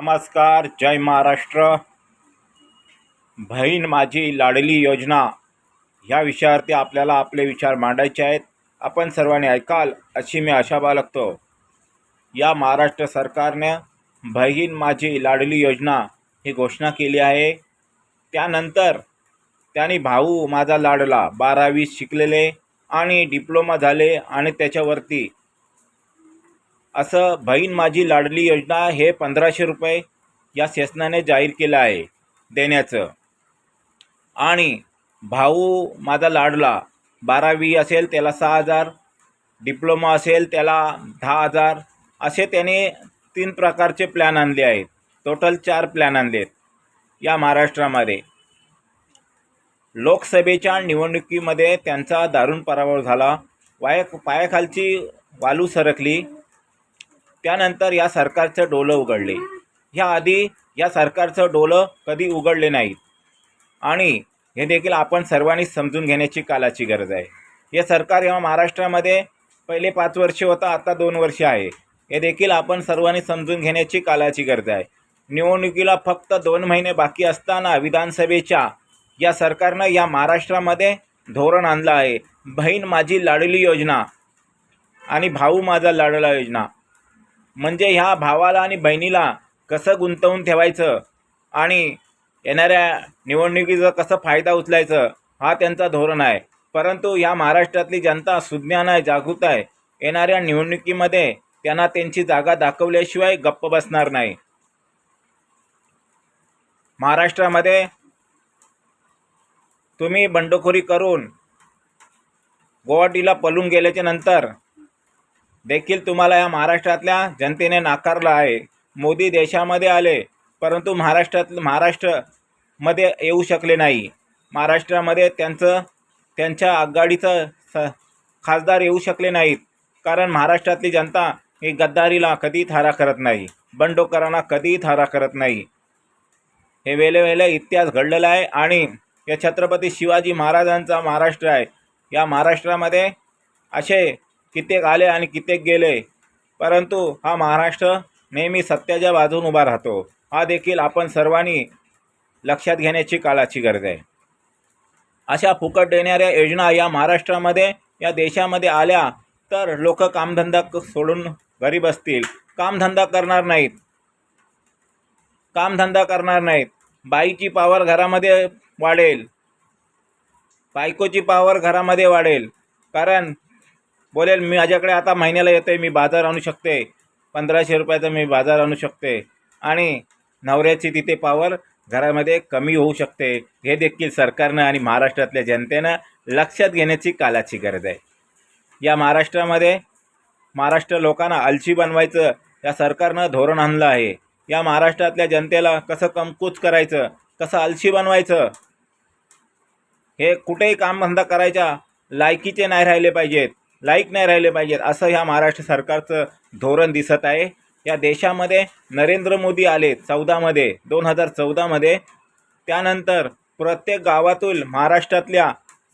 नमस्कार जय महाराष्ट्र. बहीण माझी लाडली योजना. ह्या विषयावरती आपल्याला आपले विचार मांडायचे आहेत. आपण सर्वांनी ऐकाल अशी मी आशा बाळगतो. या महाराष्ट्र सरकारने बहीण माझी लाडली योजना ही घोषणा केली आहे. त्यानंतर त्यांनी भाऊ माझा लाडला बारावी शिकलेले आणि डिप्लोमा झाले आणि त्याच्यावरती असं बहीण माझी लाडली योजना हे पंधराशे रुपये या शासनाने जाहीर केलं आहे देण्याचं. आणि भाऊ माझा लाडला बारावी असेल त्याला सहा हजार. डिप्लोमा असेल त्याला दहा हजार. असे त्याने तीन प्रकारचे प्लॅन आणले आहेत. टोटल चार प्लॅन आणले आहेत या महाराष्ट्रामध्ये. लोकसभेच्या निवडणुकीमध्ये त्यांचा दारुण पराभव झाला. वाय पायाखालची वालू सरकली. त्यानंतर या सरकारचं डोलं उघडले. ह्या आधी या सरकारचं डोलं कधी उघडले नाहीत. आणि हे देखील आपण सर्वांनी समजून घेण्याची कालाची गरज आहे. हे सरकार या महाराष्ट्रामध्ये पहिले पाच वर्ष होतं आता दोन वर्ष आहे. हे देखील आपण सर्वांनी समजून घेण्याची कालाची गरज आहे. निवडणुकीला फक्त दोन महिने बाकी असताना विधानसभेच्या या सरकारनं या महाराष्ट्रामध्ये धोरण आणलं आहे. बहीण माझी लाडली योजना आणि भाऊ माझा लाडला योजना. म्हणजे ह्या भावाला आणि बहिणीला कसं गुंतवून ठेवायचं? आणि येणाऱ्या निवडणुकीचा कसं फायदा उचलायचं? हा त्यांचा धोरण आहे. परंतु या महाराष्ट्रातली जनता सुज्ञान आहे जागृत आहे. येणाऱ्या निवडणुकीमध्ये त्यांना त्यांची जागा दाखवल्याशिवाय गप्प बसणार नाही. महाराष्ट्रामध्ये तुम्ही बंडखोरी करून गुवाहाटीला पळून गेल्याच्यानंतर देखील तुम्हाला या महाराष्ट्रातल्या जनतेने नाकारलं आहे. मोदी देशामध्ये आले परंतु महाराष्ट्रात महाराष्ट्रमध्ये येऊ शकले नाही. महाराष्ट्रामध्ये त्यांचं त्यांच्या आघाडीचं स खासदार येऊ शकले नाहीत. कारण महाराष्ट्रातली जनता ही गद्दारीला कधी थारा करत नाही. बंडोकरांना कधीही थारा करत नाही. हे वेळेवेळे इतिहास घडलेला आहे आणि या छत्रपती शिवाजी महाराजांचा महाराष्ट्र आहे. या महाराष्ट्रामध्ये असे कित्येक आले आणि कित्येक गेले. परंतु हा महाराष्ट्र नेहमी सत्याच्या बाजून उभा राहतो. हा देखील आपण सर्वांनी लक्षात घेण्याची काळाची गरज आहे. अशा फुकट देणाऱ्या योजना या महाराष्ट्रामध्ये या देशामध्ये आल्या तर लोक कामधंदा सोडून घरी बसतील कामधंदा करणार नाहीत. कामधंदा करणार नाहीत. बाईची पावर घरामध्ये वाढेल. बायकोची पावर घरामध्ये वाढेल. कारण बोलेल मी माझ्याकडे आता महिन्याला येते मी बाजार आणू शकते. पंधराशे रुपयाचा मी बाजार आणू शकते. आणि नवऱ्याची तिथे पावर घरामध्ये कमी होऊ शकते. हे देखील सरकारनं आणि महाराष्ट्रातल्या जनतेनं लक्षात घेण्याची कालाची गरज आहे. या महाराष्ट्रामध्ये महाराष्ट्र लोकांना आलशी बनवायचं या सरकारनं धोरण आणलं आहे. या महाराष्ट्रातल्या जनतेला कसं कमकुच करायचं? कसं आलशी बनवायचं? हे कुठेही कामधंदा करायच्या लायकीचे नाही राहिले पाहिजेत. लाईक नाही राहिले पाहिजेत. असं ह्या महाराष्ट्र सरकारचं धोरण दिसत आहे. या देशामध्ये नरेंद्र मोदी आले चौदामध्ये दोन हजार चौदामध्ये. त्यानंतर प्रत्येक गावातून महाराष्ट्रातल्या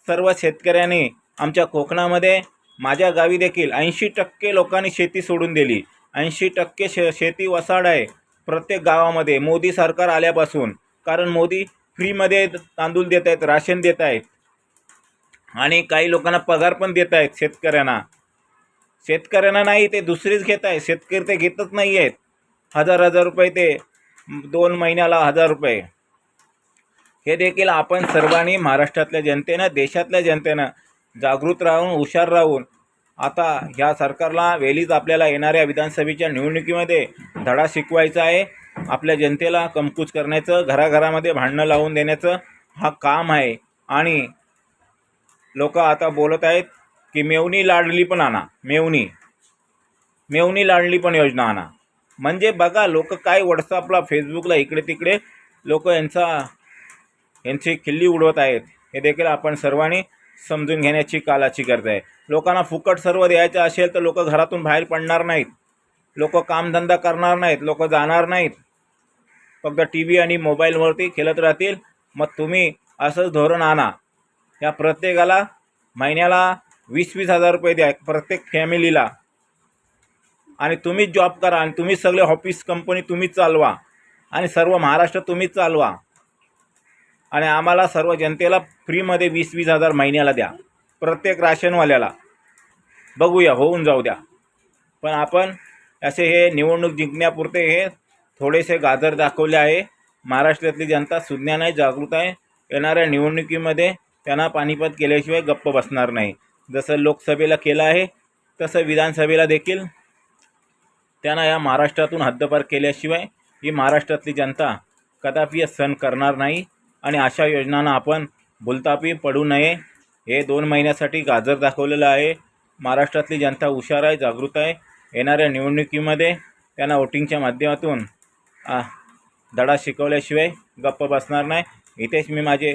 सर्व शेतकऱ्यांनी आमच्या कोकणामध्ये माझ्या गावी देखील ऐंशी टक्के लोकांनी शेती सोडून दिली. ऐंशी टक्के शे शेती वसाड आहे प्रत्येक गावामध्ये. मोदी सरकार आल्यापासून. कारण मोदी फ्रीमध्ये तांदूळ देत आहेत राशन देत आहेत. आणि काही लोकांना पगार पण देत आहेत शेतकऱ्यांना. शेतकऱ्यांना नाही ते दुसरीच घेत आहे शेतकरी ते घेतच नाही आहेत. हजार हजार रुपये ते दोन महिन्याला हजार रुपये. हे देखील आपण सर्वांनी महाराष्ट्रातल्या जनतेनं देशातल्या जनतेनं जागृत राहून हुशार राहून आता ह्या सरकारला वेलीच आपल्याला येणाऱ्या विधानसभेच्या निवडणुकीमध्ये धडा शिकवायचा आहे. आपल्या जनतेला कमकूच करण्याचं घराघरामध्ये भांडणं लावून देण्याचं हा काम आहे. आणि लोक आता बोलत आहेत की मेवणी लाडली पण आणा मेवणी. मेवणी लाडली पण योजना आणा. म्हणजे बघा लोक काय व्हॉट्सअपला फेसबुकला इकडे तिकडे लोक यांचा यांची खिल्ली उडवत आहेत. हे देखील आपण सर्वांनी समजून घेण्याची कालाची गरज आहे. लोकांना फुकट सर्व द्यायचं असेल तर लोक घरातून बाहेर पडणार नाहीत. लोक कामधंदा करणार नाहीत लोक जाणार नाहीत. फक्त टी व्ही आणि मोबाईलवरती खेळत राहतील. मग तुम्ही असंच धोरण आणा. या प्रत्येकाला महिन्याला वीस वीस हजार रुपये द्या प्रत्येक फॅमिलीला आणि तुम्हीच जॉब करा आणि तुम्हीच सगळे ऑफिस कंपनी तुम्हीच चालवा. आणि सर्व महाराष्ट्र तुम्हीच चालवा. आणि आम्हाला सर्व जनतेला फ्रीमध्ये वीस वीस हजार महिन्याला द्या. प्रत्येक राशनवाल्याला. बघूया होऊन जाऊ द्या. पण आपण असे हे निवडणूक जिंकण्यापुरते हे थोडेसे गाजर दाखवले आहे. महाराष्ट्रातली जनता सुज्ञान आहे जागृत आहे. येणाऱ्या निवडणुकीमध्ये त्यांना पानिपत केल्याशिवाय गप्प बसणार नाही. जसं लोकसभेला केलं आहे तसं विधानसभेला देखील. त्यांना या महाराष्ट्रातून हद्दपार केल्याशिवाय ही महाराष्ट्रातली जनता कदापि सहन करणार नाही आणि अशा योजनांना आपण भुलतापी पडू नये. हे दोन महिन्यासाठी गाजर दाखवलेलं आहे. महाराष्ट्रातली जनता हुशार आहे जागृत आहे. येणाऱ्या निवडणुकीमध्ये त्यांना वोटिंगच्या माध्यमातून धडा शिकवल्याशिवाय गप्प बसणार नाही. इथेच मी माझे